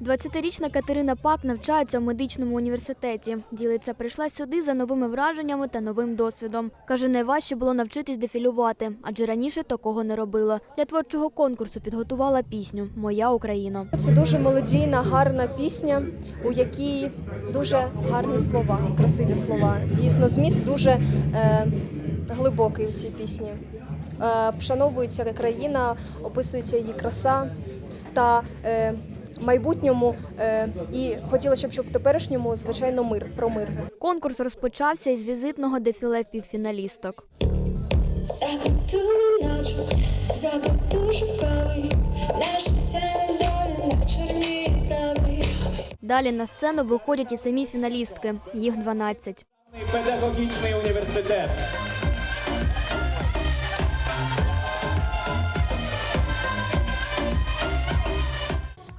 20-річна Катерина Пак навчається в медичному університеті. Ділиться, прийшла сюди за новими враженнями та новим досвідом. Каже, найважче було навчитись дефілювати, адже раніше такого не робила. Для творчого конкурсу підготувала пісню Моя Україна. Це дуже мелодійна, гарна пісня, у якій дуже гарні слова, красиві слова. Дійсно, зміст дуже е, глибокий у цій пісні. Е, вшановується країна, описується її краса та е, майбутньому. Е, і хотілося б, щоб в теперішньому, звичайно, мир про мир. Конкурс розпочався із візитного дефіле півфіналісток. Далі на сцену виходять і самі фіналістки. Їх 12. Педагогічний університет.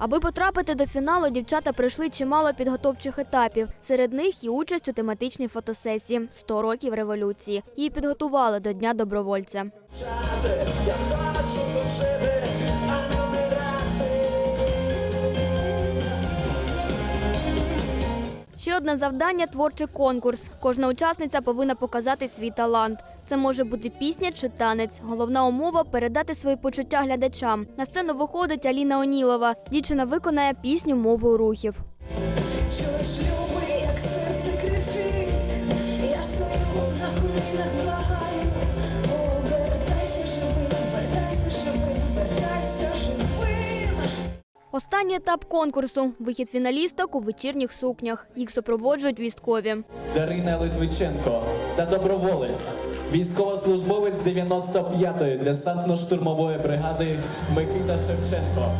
Аби потрапити до фіналу, дівчата пройшли чимало підготовчих етапів. Серед них і участь у тематичній фотосесії «100 років революції. Її підготували до Дня добровольця. Ще одне завдання творчий конкурс. Кожна учасниця повинна показати свій талант. Це може бути пісня чи танець. Головна умова передати свої почуття глядачам. На сцену виходить Аліна Онілова. Дівчина виконає пісню мовою рухів. Чуєш, любий, як серце кричить, я стою на колінах, благаю. Останній етап конкурсу вихід фіналісток у вечірніх сукнях. Їх супроводжують військові. Дарина Литвиченко та доброволець. Військовослужбовець 95-ї десантно-штурмової бригади Микита Шевченко.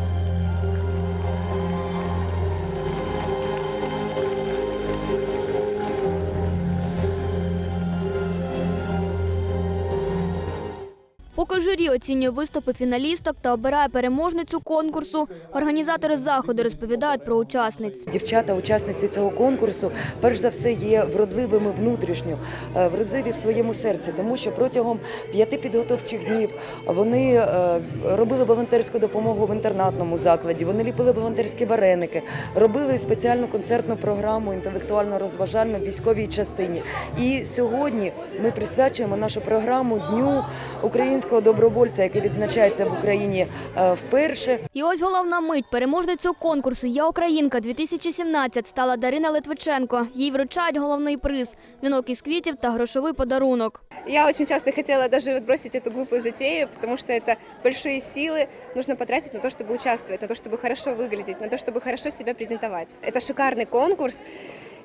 Поки журі оцінює виступи фіналісток та обирає переможницю конкурсу, організатори заходу розповідають про учасниць. Дівчата, учасниці цього конкурсу, перш за все є вродливими внутрішньо, е, вродливі в своєму серці, тому що протягом п'яти підготовчих днів вони е, робили волонтерську допомогу в інтернатному закладі, вони ліпили волонтерські вареники, робили спеціальну концертну програму інтелектуально-розважальну в військовій частині. І сьогодні ми присвячуємо нашу програму Дню українського добровольця, який відзначається в Україні е, вперше. І ось головна мить. Переможницею конкурсу Я Українка 2017 стала Дарина Литвиченко. Їй вручають головний приз вінок із квітів та грошовий подарунок. Я очень часто хотела даже отбросить эту глупую затею, потому что это большие силы нужно потратить на то, чтобы участвовать, на то, чтобы хорошо выглядеть, на то, чтобы хорошо себя презентовать. Это шикарный конкурс,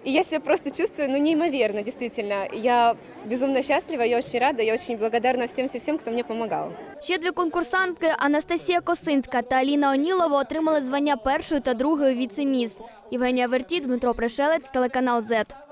и я себя просто чувствую, ну, неимоверно, действительно. Я безумно счастлива, я очень рада, я очень благодарна всем-всем, кто мне помогал. Ще дві конкурсантки Анастасія Косинська та Аліна Онілова отримали звання першої та другої віцеміс. Євгенія Верті, Дмитро Пришелець, телеканал ЗЕТ.